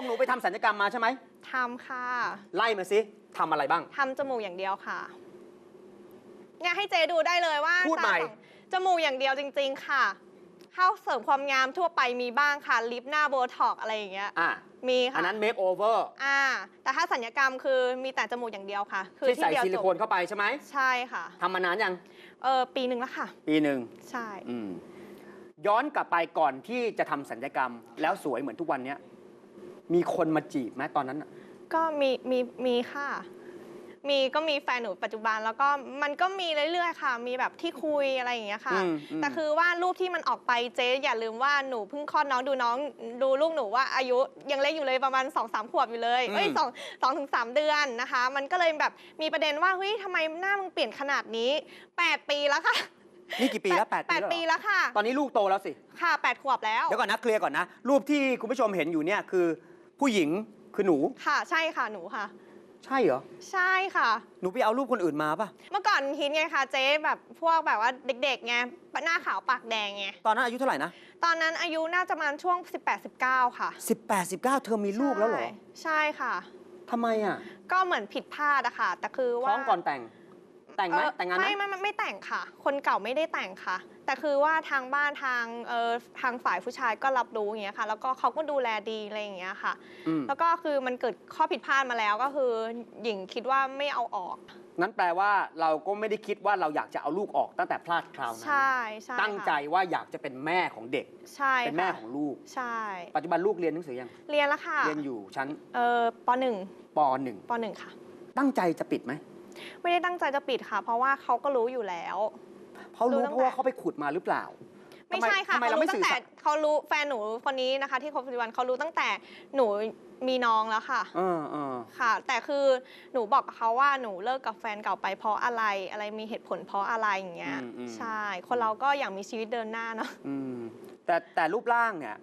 งหนูไปทำสัญญกรรมมาใช่ไหม ทำค่ะ ไล่มาสิทำอะไรบ้าง ทำจมูกอย่างเดียวค่ะ เนี่ยให้เจดูได้เลยว่าพูดใหม่ ตาของจมูกอย่างเดียวจริง ๆ ค่ะ เข้าเสริมความงามทั่วไปมีบ้างค่ะ ลิปหน้าโบท็อกอะไรอย่างเงี้ย อะ มีอัค่ะนนั้นเมคโอเวอร์อ่า แต่ถ้าสัญญกรรมคือมีแต่จมูกอย่างเดียวค่ะ คือที่ที่ใส่เดียวซิลิจบโคนเข้าไปใช่ไหมใช่ค่ะ ทำมานานยังเออปีหนึ่งแล้วค่ะ ปีหนึ่งใช่ อืมย้อนกลับไปก่อนที่จะทำสัญญกรรม แล้วสวยเหมือนทุกวันเนี้ย มีคนมาจีบไหมตอนนั้นน่ะก็มีมีมีค่ะ มีก็มีแฟนหนูปัจจุบันแล้วก็มันก็มีเรื่อยๆค่ะ มีแบบที่คุยอะไรอย่างเงี้ยค่ะอืมมแต่คือว่ารูปที่มันออกไปเจ๊อย่าลืมว่าหนูเพิ่งคลอดน้องดูน้องดูลูกหนูว่าอายุยังเล็กอยู่เลยประมาณ2อสามขวบอยู่เลยเอ้ยสองสองถึงสามเดือนนะคะ มันก็เลยแบบมีประเด็นว่าเฮ้ยทำไมหน้ามึงเปลี่ยนขนาดนี้ 8 ปีแล้วค่ะนี่กี่ปีแล้วแปดแปดปีปีแล้วเหรอแล้วค่ะ ตอนนี้ลูกโตแล้วสิ ค่ะแปดขวบแล้ว เดี๋ยวก่อนนะเคลียร์ก่อนนะ รูปที่คุณผู้ชมเห็นอยู่เนี่ยคือ ผู้หญิงคือหนู ค่ะ ใช่ค่ะหนูค่ะ ใช่เหรอ ใช่ค่ะ หนูไปเอารูปคนอื่นมาป่ะ เมื่อก่อนฮิตไงคะเจ๊แบบพวกแบบว่าเด็กๆไงหน้าขาวปากแดงไงตอนนั้นอายุเท่าไหร่นะ ตอนนั้นอายุน่าจะประมาณช่วง 18-19 ค่ะ18 19 เธอมีลูกแล้วเหรอใช่ใช่ค่ะ ทำไมอะ ก็เหมือนผิดพลาดอะค่ะแต่คือว่า ท้องก่อนแต่ง แต่งไหมเอ่อแต่งงานไหม ไม่ไม่ไม่ไม่แต่งค่ะ คนเก่าไม่ได้แต่งค่ะ แต่คือว่าทางบ้านทางเอ่อทางฝ่ายผู้ชายก็รับรู้อย่างเงี้ยค่ะ แล้วก็เขาก็ดูแลดีอะไรอย่างเงี้ยค่ะ อืมแล้วก็คือมันเกิดข้อผิดพลาดมาแล้วก็คือหญิงคิดว่าไม่เอาออก งั้นแปลว่าเราก็ไม่ได้คิดว่าเราอยากจะเอาลูกออกตั้งแต่พลาดคราวนั้น ใช่ใช่ตั้งใจค่ะว่าอยากจะเป็นแม่ของเด็ก ใช่เป็นแม่ค่ะของลูก ใช่ ปัจจุบันลูกเรียนหนังสือยัง เรียนแล้วค่ะเรียนอยู่ชั้นเออปหนึ่งปหนึ่งปหนึ่งค่ะ ตั้งใจจะปิดไหม ไม่ได้ตั้งใจจะปิดค่ะ เพราะว่าเขาก็รู้อยู่แล้ว เขารู้รู้ตั้งเพราะว่าแต่เขาไปขุดมาหรือเปล่า ไม่ทำใช่ค่ะทำไมเขาเรารู้ไม่ตั้สื่งอแต่สารเขารู้แฟนหนูคนนี้นะคะ ที่คบปัจจุบันเขารู้ตั้งแต่หนูมีน้องแล้วค่ะเออเออค่ะ แต่คือหนูบอกกับเขาว่าหนูเลิกกับแฟนเก่าไปเพราะอะไร อะไรมีเหตุผลเพราะอะไรอย่างเงี้ยอืมอืมใช่ คนเราก็อยากมีชีวิตเดินหน้าเนาะอืมแต่แต่รูปร่างเนี่ย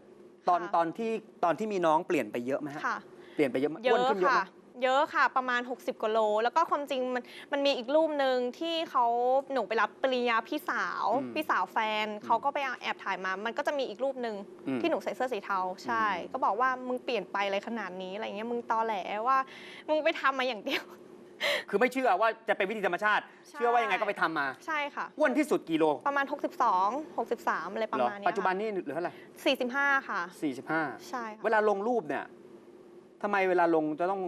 ตอนค่ะตอนที่ตอนที่มีน้องเปลี่ยนไปเยอะไหมฮะค่ะเปลี่ยนไปเยอะไหมเยอ้วนอะขึ้นเยอะค่ะไหม เยอะค่ะประมาณ 60กว่าโล แล้วก็ความจริงมันมันมีอีกรูปหนึ่งที่เขาหนูไปรับปริญญาพี่สาว อืมพี่สาวแฟนเขาก็ไปแอบถ่ายมา มันก็จะมีอีกรูปหนึ่งอืม ที่หนูใส่เสื้อสีเทาใช่อืมก็บอกว่ามึงเปลี่ยนไปอะไรขนาดนี้อะไรเงี้ยมึงตอแหลว่ามึงไปทำมาอย่างเดียว คือไม่เชื่อว่าจะเป็นวิธีธรรมชาติ ใช่ เชื่อว่ายังไงก็ไปทำมาใช่ค่ะ อ้วนที่สุดกี่โลประมาณ 62 63 อะไรประเหรอมาณเนี้ยปัจจุบันนี่เหลือเท่าไหร่ค่ะ45 ค่ะ 45 ใช่ค่ะ เวลาลงรูปเนี่ยทำไมเวลาลงจะต้อง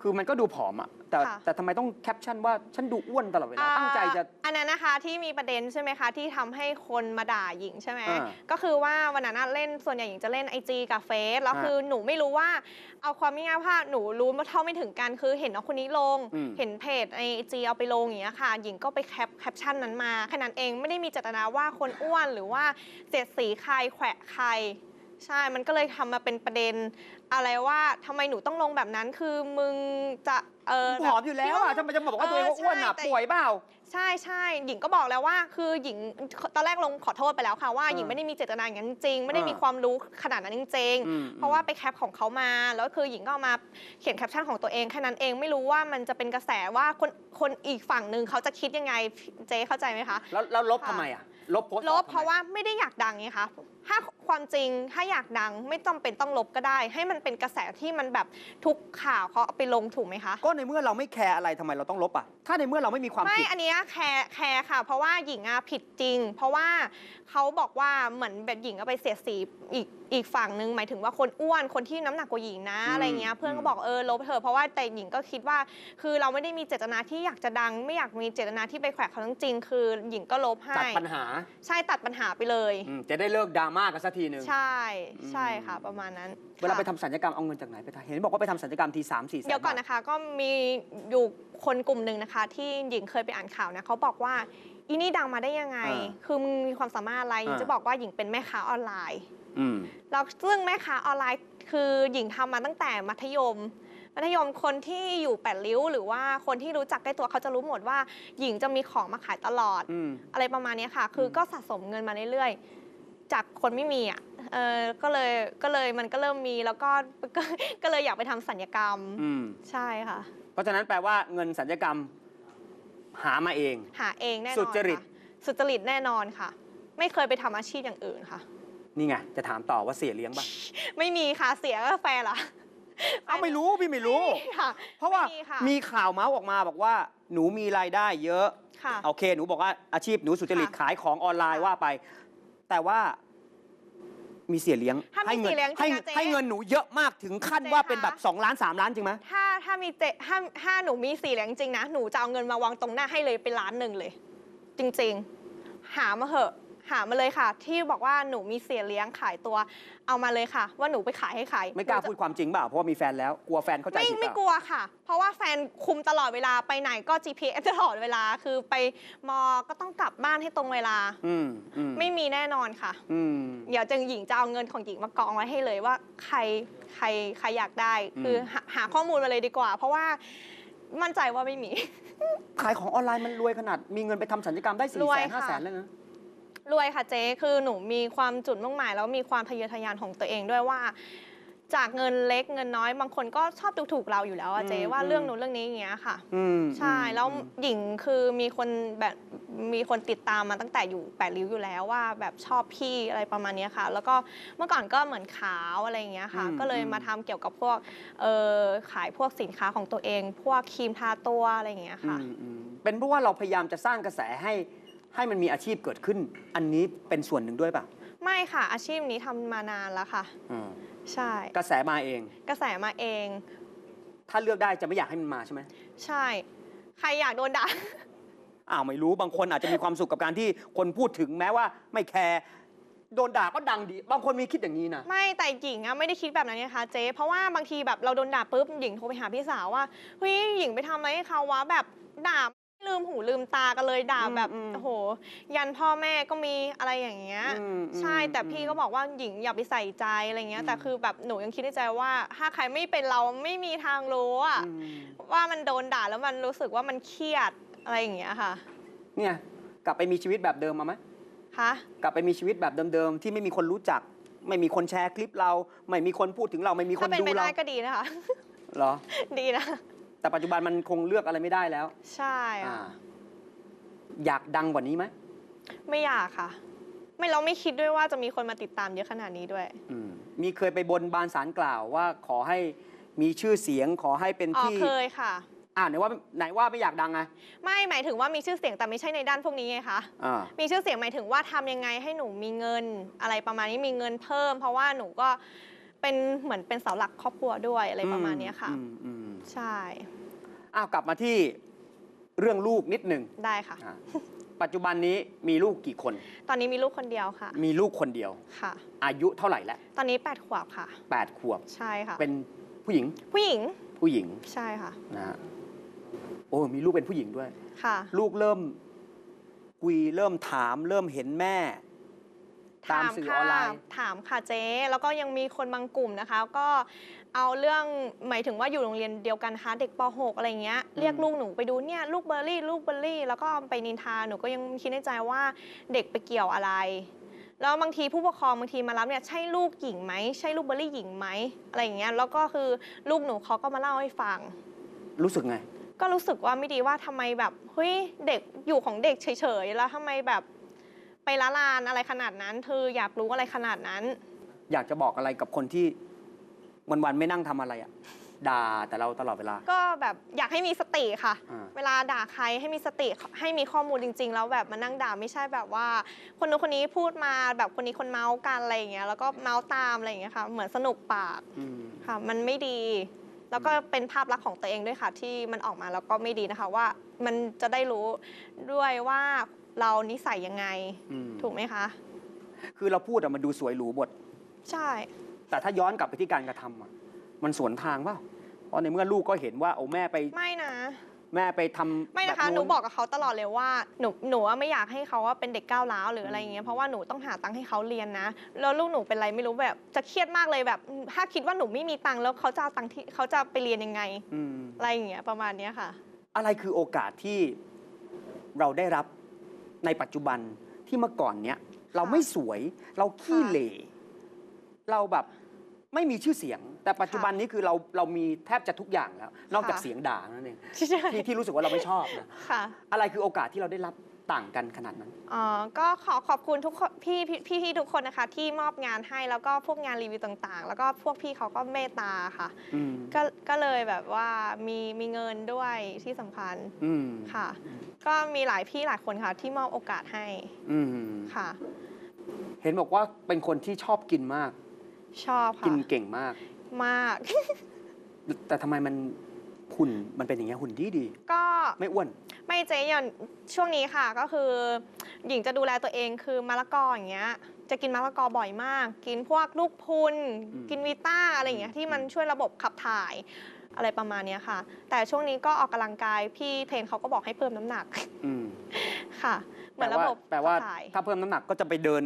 คือมันก็ดูผอมอะแต่ค่ะ แต่ทำไมต้องแคปชั่นว่าฉันดูอ้วนตลอดเวลาตั้งใจจะ อ่าอันนั้นนะคะที่มีประเด็นใช่ไหมคะที่ทำให้คนมาด่าหญิงใช่ไหมอ่าก็คือว่าวันนั้นนะเล่นส่วนใหญ่หญิงจะเล่นไอจีกับเฟซแล้วอ่าคือหนูไม่รู้ว่าเอาความง่ายๆว่าหนูรู้มาเท่าไม่ถึงกันคือเห็นน้องคนนี้ลง อืม เห็นเพจไอจีเอาไปลงอย่างเงี้ยค่ะ หญิงก็ไปแคปแคปชั่นนั้นมาแค่นั้นเองไม่ได้มีเจตนาว่าคนอ้วนหรือว่าเสียดสีใครแขวะใคร ใช่ มันก็เลยทำมาเป็นประเด็น อะไรว่าทำไมหนูต้องลงแบบนั้น คือมึงจะเออผอมอยู่แล้วอะทำไมจะมาบอกว่าตัวเองว่าอ้วนอะเออใช่แต่ ป่วยเปล่า ใช่ใช่หญิงก็บอกแล้วว่าคือหญิงตอนแรกลงขอโทษไปแล้วค่ะว่าอ่าหญิงไม่ได้มีเจตนาอย่างนั้นจริง ไม่ได้อ่ามีมีความรู้ขนาดนั้นจริง อืม ๆ เพราะว่าไปแคปของเขามา แล้วคือหญิงก็เอามาเขียนแคปชั่นของตัวเองแค่นั้นเองไม่รู้ว่ามันจะเป็นกระแสว่าคนคนอีกฝั่งหนึ่งเขาจะคิดยังไงเจ๊เข้าใจไหมคะ แล้วแล้วลบค่ะ ทำไมอะลบโพสต์ลออบกทำไมเพราะว่าไม่ได้อยากดังไงคะ ถ้าความจริงถ้าอยากดังไม่จำเป็นต้องลบก็ได้ ให้มันเป็นกระแสที่มันแบบทุกข่าวเขาเอาไปลงถูกไหมคะ ก็ในเมื่อเราไม่แคร์อะไรทำไมเราต้องลบอะถ้าในเมื่อเราไม่มีความไม่ผิด อันเนี้ยแคร์แคร์ค่ะ เพราะว่าหญิงอะผิดจริง เพราะว่าเขาบอกว่าเหมือนแบบหญิงเอาไปเสียดสีอีกอีกฝั่งนึงหมายถึงว่าคนอ้วนคนที่น้ำหนักกว่าหญิงนะอืมอะไรเงี้ยเพื่อนอืก็มบอกเออลบเถอะเพราะว่าแต่หญิงก็คิดว่า คือเราไม่ได้มีเจตนาที่อยากจะดัง ไม่อยากมีเจตนาที่ไปแขวะเขาจริงๆคือหญิงก็ลบให้ ตัดปัญหาใช่ตัดปัญหาไปเลย อืมจะได้เลิกดราม่ากันสักทีหนึ่งใช่ใช่อืมค่ะ ประมาณนั้นเวลาไปค่ะทำสัญญกรรมเอาเงินจากไหนไปทำเห็นบอกว่าไปทำสัญญกรรมทีสามสี่แสนเดี๋ยวก่อนบาทนะคะ ก็มีอยู่คนกลุ่มหนึ่งนะคะ ที่หญิงเคยไปอ่านข่าวนะเขาบอกว่าอีนี่ดังมาได้ยังไงอ่าคือมึงมีความสามารถอะไรหญิงอ่าจะบอกว่าหญิงเป็นแม่ค้าออนไลน์อืมแล้วซึ่งแม่ค้าออนไลน์คือหญิงทำมาตั้งแต่มัธยม มัธยมคนที่อยู่แปดริ้ว หรือว่าคนที่รู้จักใกล้ตัวเขาจะรู้หมดว่า หญิงจะมีของมาขายตลอดอืมอะไรประมาณเนี้ยค่ะ คืออมก็สะสมเงินมาเรื่อยๆ จากคนไม่มีอะเออก็เลยก็เลยมันก็เริ่มมีแล้วก็ก็ก็เลยอยากไปทำสัญญกรรมอืมใช่ค่ะ เพราะฉะนั้นแปลว่าเงินสัญญกรรมหามาเอง หาเองแน่นอนสุจริต ค่ะสุจริตแน่นอนค่ะ ไม่เคยไปทำอาชีพอย่างอื่นค่ะ นี่ไง จะถามต่อว่าเสียเลี้ยงป่ะไม่มีค่ะเสียก็แฟนเหรอเอาไม่รู้พี่ไม่รู้ไม่มีค่ะ เพราะว่าไม่มีค่ะ มีข่าวเมาส์ออกมาบอกว่า หนูมีรายได้เยอะ ค่ะ โอเค หนูบอกว่าอาชีพหนูสุจริตค่ะขายของออนไลน์ค่ะ ว่าไป แต่ว่ามีเสียเลี้ยงถ้ามีให้เงิเสียเลี้ยงจริงให้นะเจ๊ให้เงินหนูเยอะมากถึงขั้นเจ๊ว่าเป็นคะแบบ2ล้าน3ล้านจริงไหมถ้าถ้ามีเจถ้าถ้าหนูมีสี่เหรียญจริงๆนะ หนูจะเอาเงินมาวางตรงหน้าให้เลยเป็นล้านหนึ่งเลย จริง ๆ หามาเหอะ หามาเลยค่ะ ที่บอกว่าหนูมีเสียเลี้ยงขายตัว เอามาเลยค่ะ ว่าหนูไปขายให้ใครไม่กล้าหนูจะพูดความจริงเปล่าเพราะว่ามีแฟนแล้วกลัวแฟนเข้าใจไม่ผิดเปไม่ล่ากลัวค่ะ เพราะว่าแฟนคุมตลอดเวลาไปไหนก็ GPS ตลอดเวลาคือไปมอก็ต้องกลับบ้านให้ตรงเวลา อืมอืมไม่มีแน่นอนค่ะ อืม เดี๋ยวจึงหญิงจะเอาเงินของหญิงมากองไว้ให้เลยว่าใครใครใครอยากได้ อืม คือหาหาข้อมูลมาเลยดีกว่า เพราะว่ามั่นใจว่าไม่มี ขายของออนไลน์มันรวยขนาด มีเงินไปทำสัญญกรรมได้สี่รวแสยนห้าค่ะ แสนเลยนะ รวยค่ะเจ๊คือหนูมีความจุดมุ่งหมาย แล้วมีความทะเยอทะยานของตัวเองด้วยว่า จากเงินเล็กเงินน้อยบางคนก็ชอบดูถูกเราอยู่แล้วอะเจ๊อืมว่าอืมเรื่องนู้นเรื่องนี้อย่างเงี้ยค่ะ อืมใช่แล้วอืมหญิงคือมีคนแบบมีคนติดตามมาตั้งแต่อยู่แปดริ้วอยู่แล้วว่าแบบชอบพี่อะไรประมาณเนี้ยค่ะ แล้วก็เมื่อก่อนก็เหมือนขาวอะไรอย่างเงี้ยค่ะ อืมก็เลยอืมมาทำเกี่ยวกับพวกเออขายพวกสินค้าของตัวเอง พวกครีมทาตัวอะไรอย่างเงี้ยค่ะ อืมอืมเป็นเพราะว่าเราพยายามจะสร้างกระแสให้ ให้มันมีอาชีพเกิดขึ้น อันนี้เป็นส่วนหนึ่งด้วยป่ะไม่ค่ะ อาชีพนี้ทำมานานแล้วค่ะ อืมใช่ กระแสมาเอง กระแสมาเอง ถ้าเลือกได้จะไม่อยากให้มันมาใช่ไหมใช่ ใครอยากโดนด่า อ้าวไม่รู้บางคนอาจจะมีความสุขกับการที่คนพูดถึงแม้ว่าไม่แคร์โดนด่าก็ดังดี บางคนมีคิดอย่างนี้นะ ไม่แต่หญิงอะไม่ได้คิดแบบนั้นนะคะเจ๊เพราะว่าบางทีแบบเราโดนด่าปุ๊บหญิงโทรไปหาพี่สาวว่าเฮ้ยหญิงไปทำอะไรให้เขาวะแบบด่า ลืมหูลืมตากันเลยด่าแบบอืมอืม โอ้โห ยันพ่อแม่ก็มีอะไรอย่างเงี้ย อืมใช่อืมแต่พี่ก็บอกว่าหญิงอย่าไปใส่ใจอะไรเงี้ยอืมแต่คือแบบหนูยังคิดในใจว่า ถ้าใครไม่เป็นเราไม่มีทางรู้อะอืมว่ามันโดนด่าแล้วมันรู้สึกว่ามันเครียดอะไรอย่างเงี้ยค่ะเนี่ยกลับไปมีชีวิตแบบเดิมมาไหมคะกลับไปมีชีวิตแบบเดิมๆที่ไม่มีคนรู้จัก ไม่มีคนแชร์คลิปเรา ไม่มีคนพูดถึงเราไม่มีคถ้านเป็นดูไปเราได้ก็ดีนะคะ เหรอ ดีนะ แต่ปัจจุบันมันคงเลือกอะไรไม่ได้แล้ว ใช่อ่าอะอยากดังกว่านี้ไหมไม่อยากค่ะ ไม่เราไม่คิดด้วยว่าจะมีคนมาติดตามเยอะขนาดนี้ด้วย อืมมีเคยไปบนบานสารกล่าวว่าขอให้มีชื่อเสียงขอให้เป็นอ๋อที่เคยค่ะ อ่าไหนว่าไหนว่าไม่อยากดังไงไม่หมายถึงว่ามีชื่อเสียงแต่ไม่ใช่ในด้านพวกนี้ไงคะ อ่า มีชื่อเสียงหมายถึงว่าทำยังไงให้หนูมีเงิน อะไรประมาณนี้มีเงินเพิ่ม เพราะว่าหนูก็เป็นเหมือนเป็นเสาหลักครอบครัวด้วยอะไรประมาณเนี้ยค่ะ อืมอืมใช่ อ้าวกลับมาที่เรื่องลูกนิดหนึ่งได้ค่ะ อ่าปัจจุบันนี้มีลูกกี่คน ตอนนี้มีลูกคนเดียวค่ะ มีลูกคนเดียว ค่ะ อายุเท่าไหร่แล้วตอนนี้8ขวบค่ะ แปดขวบ ใช่ค่ะ เป็นผู้หญิงผู้หญิง ผู้หญิงใช่ค่ะ นะฮะโอ้มีลูกเป็นผู้หญิงด้วย ค่ะ ลูกเริ่ม คุยเริ่มถาม เริ่มเห็นแม่ ตามสื่อออนไลน์ ถามค่ะเจ๊แล้วก็ยังมีคนบางกลุ่มนะคะ ก็เอาเรื่องหมายถึงว่าอยู่โรงเรียนเดียวกันนะคะเด็กป .6 อะไรเงี้ยเรียกลูกหนูไปดูเนี่ยลูกเบอร์รี่ ลูกเบอร์รี่ แล้วก็เอาไปนินทาหนูก็ยังคิดในใจว่าเด็กไปเกี่ยวอะไร แล้วบางทีผู้ปกครองบางทีมารับเนี่ยใช่ลูกหญิงไหมใช่ลูกเบอร์รี่หญิงไหมอะไรอย่างเงี้ยแล้วก็คือลูกหนูเขาก็มาเล่าให้ฟัง รู้สึกไงก็รู้สึกว่าไม่ดีว่าทำไมแบบเฮ้ยเด็กอยู่ของเด็กเฉยๆ แล้วทำไมแบบ ไปละลานอะไรขนาดนั้น เธออยากรู้อะไรขนาดนั้น อยากจะบอกอะไรกับคนที่วันๆไม่นั่งทำอะไรอะด่าแต่เราตลอดเวลา ก็แบบอยากให้มีสติค่ะ อ่า เวลาด่าใครให้มีสติให้มีข้อมูลจริง ๆ แล้วแบบมานั่งด่าไม่ใช่แบบว่า คนนู้นคนนี้พูดมาแบบคนนี้คนเมาส์กันอะไรอย่างเงี้ยแล้วก็เมาส์ตามอะไรอย่างเงี้ยค่ะ เหมือนสนุกปากอืม ค่ะ มันไม่ดี แล้วก็เป็นภาพลักษณ์ของตัวเองด้วยค่ะ ที่มันออกมาแล้วก็ไม่ดีนะคะว่า มันจะได้รู้ด้วยว่า เรานิสัยยังไง อืมถูกไหมคะ คือเราพูดอะมันดูสวยหรูบทใช่ แต่ถ้าย้อนกลับไปที่การกระทำอะมันสวนทางเปล่าเพราะในเมื่อลูกก็เห็นว่าโอ้แม่ไปไม่นะ แม่ไปทำไม่นะคะแบบหนูบอกกับเขาตลอดเลยว่าหนูหนูว่าไม่อยากให้เขาว่าเป็นเด็กก้าวร้าวหรืออะไรอย่างเงี้อืยมเพราะว่าหนูต้องหาตังค์ให้เขาเรียนนะแล้วลูกหนูเป็นไรไม่รู้แบบ จะเครียดมากเลยแบบ ถ้าคิดว่าหนูไม่มีตังค์แล้วเขาจะเอาตังค์ที่เขาจะไปเรียนยังไง อืมอะไรอย่างเงี้ยประมาณเนี้ยค่ะ อะไรคือโอกาสที่เราได้รับ ในปัจจุบันที่เมื่อก่อนเนี้ยเราไม่สวยเราขี้เหร่เราแบบไม่มีชื่อเสียง แต่ปัจจุบันนี้คือเราเรามีแทบจะทุกอย่างแล้ว นอกจากค่ะเสียงด่านั่นเองใช่ที่ที่รู้สึกว่าเราไม่ชอบนะค่ะอะไรคือโอกาสที่เราได้รับ ต่างกันขนาดนั้นอ๋อก็ขอขอบคุณทุกคนพี่พี่พี่พี่ทุกคนนะคะ ที่มอบงานให้แล้วก็พวกงานรีวิวต่างๆ แล้วก็พวกพี่เขาก็เมตตาค่ะอืมก็ก็เลยแบบว่ามีมีเงินด้วยที่สำคัญอืมค่ะ ก็มีหลายพี่หลายคนค่ะ ที่มอบโอกาสให้อืมค่ะ เห็นบอกว่าเป็นคนที่ชอบกินมาก ชอบกิค่ะนเก่งมาก มาก แต่ทำไมมันหุ่นมันเป็นอย่างเงี้ยหุ่นดีดีก็ไม่อ้วน ไม่เจ๊อย่างช่วงนี้ค่ะก็คือ หญิงจะดูแลตัวเองคือมะละกออย่างเงี้ย จะกินมะละกอบ่อยมาก กินพวกลูกพรุนอืมกินวีต้าอะไรอย่างเงี้ยที่มันอืมช่วยระบบขับถ่ายอะไรประมาณเนี้ยค่ะ แต่ช่วงนี้ก็ออกกำลังกายพี่เทรนเขาก็บอกให้เพิ่มน้ำหนักอืมค่ะ เหมือนแปลระว่าบบแปลว่าขับถ่ายถ้าเพิ่มน้ำหนักก็จะไปเดิน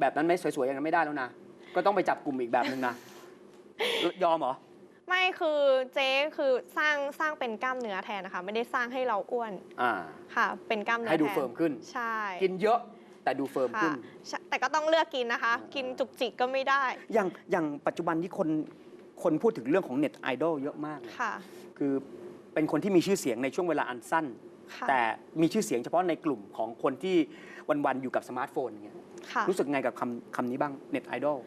แบบนั้นไม่สวยๆอย่างนั้นไม่ได้แล้วนะก็ต้องไปจับกลุ่มอีกแบบหนึ่งนะยอมเหรอ ไม่คือเจ๊คือสร้างสร้างเป็นกล้ามเนื้อแทนนะคะ ไม่ได้สร้างให้เราอ้วนอ่าค่ะ เป็นกล้ามเนื้อให้ดูแทนเฟิร์มขึ้น ใช่กินเยอะแต่ดูเฟิร์มค่ะขึ้นใช่แต่ก็ต้องเลือกกินนะคะอ่ากิกินจุกจิกก็ไม่ได้อย่างอย่างปัจจุบันที่คนคนพูดถึงเรื่องของเน็ตไอดอลเยอะมากเลยค่ะคือเป็นคนที่มีชื่อเสียงในช่วงเวลาอันสั้น ค่ะแต่มีชื่อเสียงเฉพาะในกลุ่มของคนที่วัน ๆ อยู่กับสมาร์ทโฟนอย่างเงี้ยค่ะ รู้สึกไงกับคำคำนี้บ้างเน็ตไอดอล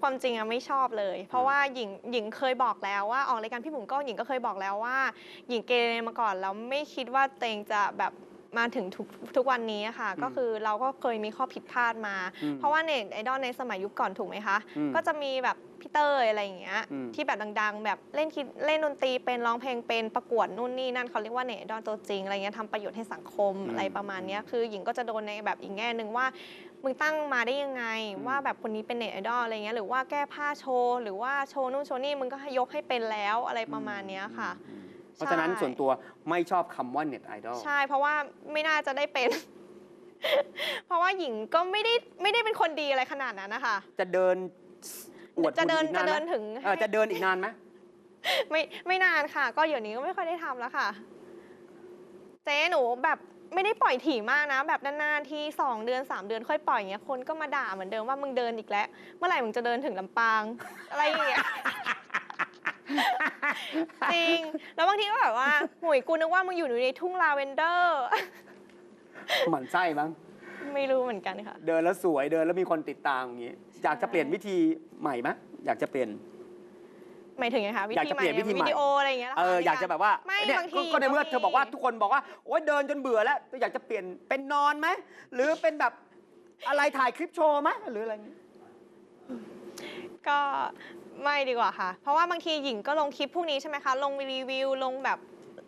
ความจริงอะไม่ชอบเลย เพราะว่าหญิงหญิงเคยบอกแล้วว่าออกรายการพี่บุ๋มก็หญิงก็เคยบอกแล้วว่า หญิงเกเรมาก่อนแล้วไม่คิดว่าตัวเองจะแบบ มาถึงทุกทุกวันนี้อะค่ะอืมก็คือเราก็เคยมีข้อผิดพลาดมาอืมเพราะว่าเน็ตไอดอลในสมัยยุคก่อนถูกไหมคะอืมก็จะมีแบบพี่เตยอะไรอย่างเงี้ยอืมที่แบบดังๆ แบบเล่นคิดเล่นดนตรีเป็นร้องเพลงเป็นประกวดนู่นนี่นั่นเขาเรียกว่าเน็ตไอดอลตัวจริงอะไรเงี้ยทำประโยชน์ให้สังคมอืมอะไรประมาณเนี้ยคือหญิงก็จะโดนในแบบอีกแง่หนึ่งว่ามึงตั้งมาได้ยังไงอืมว่าแบบคนนี้เป็นเน็ตไอดอลอะไรเงี้ยหรือว่าแก้ผ้าโชว์หรือว่าโชว์นู่นโชว์นี่มึงก็ให้ยกให้เป็นแล้วอะไรประมาณเนี้ยค่ะอืม เพราะฉะนั้นใช่ส่วนตัวไม่ชอบคำว่าเน็ตไอดอล ใช่เพราะว่าไม่น่าจะได้เป็น เพราะว่าหญิงก็ไม่ได้ไม่ได้เป็นคนดีอะไรขนาดนั้นนะคะ จะเดินอวดจะเดินหุ่อีกจะนานไหมเดินถึงเออจะเดินอีกนานไหมไม่ไม่นานค่ะ ก็เดี๋ยวนี้ก็ไม่ค่อยได้ทำแล้วค่ะ เจ๊หนูแบบไม่ได้ปล่อยถี่มากนะ แบบนานๆที่สองเดือนสามเดือนค่อยปล่อยอย่างเงี้ยคนก็มาด่าเหมือนเดิมว่ามึงเดินอีกแล้ว เมื่อไหร่มึงจะเดินถึงลำปาง อะไรอย่างเงี้ย จริง แล้วบางทีก็แบบว่าหุยกูนึกว่ามึงอยู่ในทุ่งลาเวนเดอร์ หมั่นไส้มั้ง ไม่รู้เหมือนกันค่ะ เดินแล้วสวยเดินแล้วมีคนติดตามอย่างงี้ อยากจะเปลี่ยนวิธีใหม่ไหมอยากจะเปลี่ยนหมายถึงไงคะวิอยากธีจะใหเปม่ลี่ยนวิธีใหม่วิดีโออะไรอย่างเงี้ยหรเออคะอยากจะแบบว่าไม่เนี่ยบางทีก็ก็ในเมื่อก็มีเธอบอกว่าทุกคนบอกว่าโอ๊ยเดินจนเบื่อแล้วอยากจะเปลี่ยนเป็นนอนไหมหรือเป็นแบบอะไรถ่ายคลิปโชว์ไหมหรืออะไรอย่างงี้ก็ ไม่ดีกว่าค่ะ เพราะว่าบางทีหญิงก็ลงคลิปพวกนี้ใช่ไหมคะ ลงรีวิวลงแบบ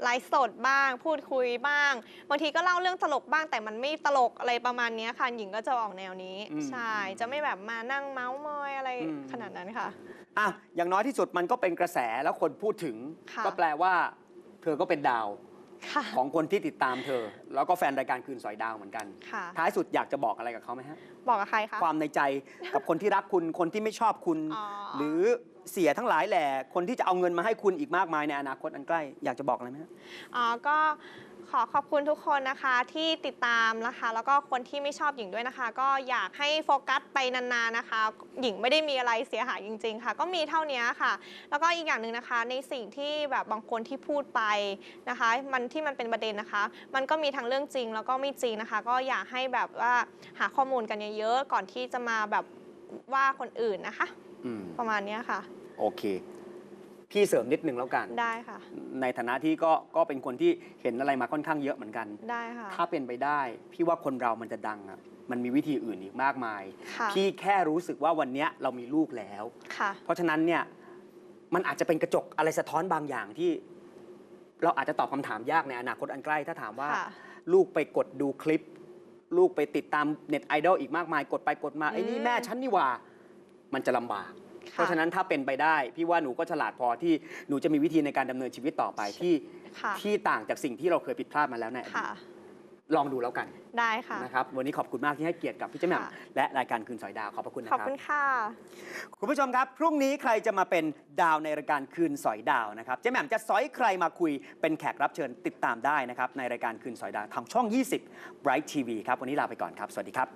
ไลฟ์สดบ้าง พูดคุยบ้าง บางทีก็เล่าเรื่องตลกบ้างแต่มันไม่ตลกอะไรประมาณเนี้ยค่ะ หญิงก็จะออกแนวนี้ อืม ใช่ จะไม่แบบมานั่งเมาส์มอยอะไรอืมขนาดนั้นค่ะ อะอย่างน้อยที่สุดมันก็เป็นกระแสแล้วคนพูดถึง ค่ะ ก็แปลว่า เธอก็เป็นดาว ค่ะ ของคนที่ติดตามเธอ แล้วก็แฟนรายการคืนสอยดาวเหมือนกัน ค่ะ ท้ายสุดอยากจะบอกอะไรกับเขาไหมฮะ บอกกับใครคะ ความในใจกับคนที่รักคุณ คนที่ไม่ชอบคุณ อ๋อ หรือเสียทั้งหลายแหล่ คนที่จะเอาเงินมาให้คุณอีกมากมายในอนาคตอันใกล้ อยากจะบอกอะไรไหมฮะ อ๋อก็ ขอขอบคุณทุกคนนะคะที่ติดตามนะคะ แล้วก็คนที่ไม่ชอบหญิงด้วยนะคะ ก็อยากให้โฟกัสไปนานๆนะคะ หญิงไม่ได้มีอะไรเสียหายจริง ๆ ค่ะ ก็มีเท่านี้ค่ะ แล้วก็อีกอย่างหนึ่งนะคะ ในสิ่งที่แบบบางคนที่พูดไปนะคะ มันที่มันเป็นประเด็นนะคะ มันก็มีทั้งเรื่องจริงแล้วก็ไม่จริงนะคะ ก็อยากให้แบบว่าหาข้อมูลกันเยอะๆก่อนที่จะมาแบบว่าคนอื่นนะคะอืมประมาณเนี้ยค่ะ โอเค พี่เสริมนิดนึงแล้วกัน ได้ค่ะ ในฐานะที่ก็ก็เป็นคนที่เห็นอะไรมาค่อนข้างเยอะเหมือนกัน ได้ค่ะ ถ้าเป็นไปได้ พี่ว่าคนเรามันจะดังอะมันมีวิธีอื่นอีกมากมาย ค่ะ พี่แค่รู้สึกว่าวันเนี้ยเรามีลูกแล้ว ค่ะ เพราะฉะนั้นเนี่ยมันอาจจะเป็นกระจกอะไรสะท้อนบางอย่างที่ เราอาจจะตอบคำถามยากในอนาคตอันใกล้ถ้าถามว่า ค่ะ ลูกไปกดดูคลิป ลูกไปติดตามเน็ตไอดอลอีกมากมาย กดไปกดมาไอ้นี่อืม แม่ฉันนี่หว่า มันจะลำบากค่ เพราะฉะนั้นถ้าเป็นไปได้ พี่ว่าหนูก็ฉลาดพอที่หนูจะมีวิธีในการดำเนินชีวิตต่อไปที่ค่ะที่ต่างจากสิ่งที่เราเคยผิดพลาดมาแล้วในอดีตค่ะ ลองดูแล้วกันได้ค่ะ นะครับวันนี้ขอบคุณมากที่ให้เกียรติกับพี่เจ้าแหม่มค่ะ และรายการคืนสอยดาวขอบพระคุณนะขอบครับ คุณค่ะ คุณผู้ชมครับ พรุ่งนี้ใครจะมาเป็นดาวในรายการคืนสอยดาวนะครับ เจ๊แหม่มจะสอยใครมาคุยเป็นแขกรับเชิญติดตามได้นะครับ ในรายการคืนสอยดาวทางช่อง 20 Bright TV ครับ วันนี้ลาไปก่อนครับ สวัสดีครับ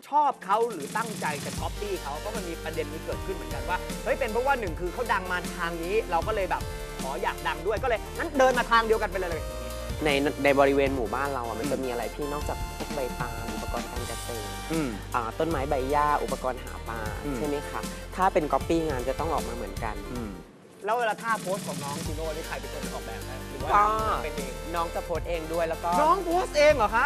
ช อบเขาหรือตั้งใจจะก๊อปปี้เขาเพราะมันมีประเด็นนี้เกิดขึ้นเหมือนกันว่าเฮ้ยเป็นเพราะว่าหนึ่งคือเขาดังมาทางนี้ เราก็เลยแบบขออยากดังด้วยก็เลยงั้นเดินมาทางเดียวกันไปเลยในในบริเวณหมู่บ้านเราอะมันจะมีอะไรพี่นอกจากพวกใบตาลอุปกรณ์การเกษตรอืม อ่าต้นไม้ใบหญ้าอุปกรณ์หาปลาอืม ใช่ไหมคะถ้าเป็นก๊อปปี้งานจะต้องออกมาเหมือนกัน อืม แล้วเวลาท่าโพสของน้องจูโน่นี่ใครเป็นคนออกแบบให้หรือว่าก็ เป็นเองน้องจะโพสต์เองด้วยแล้วก็น้องโพสต์เองเหรอคะ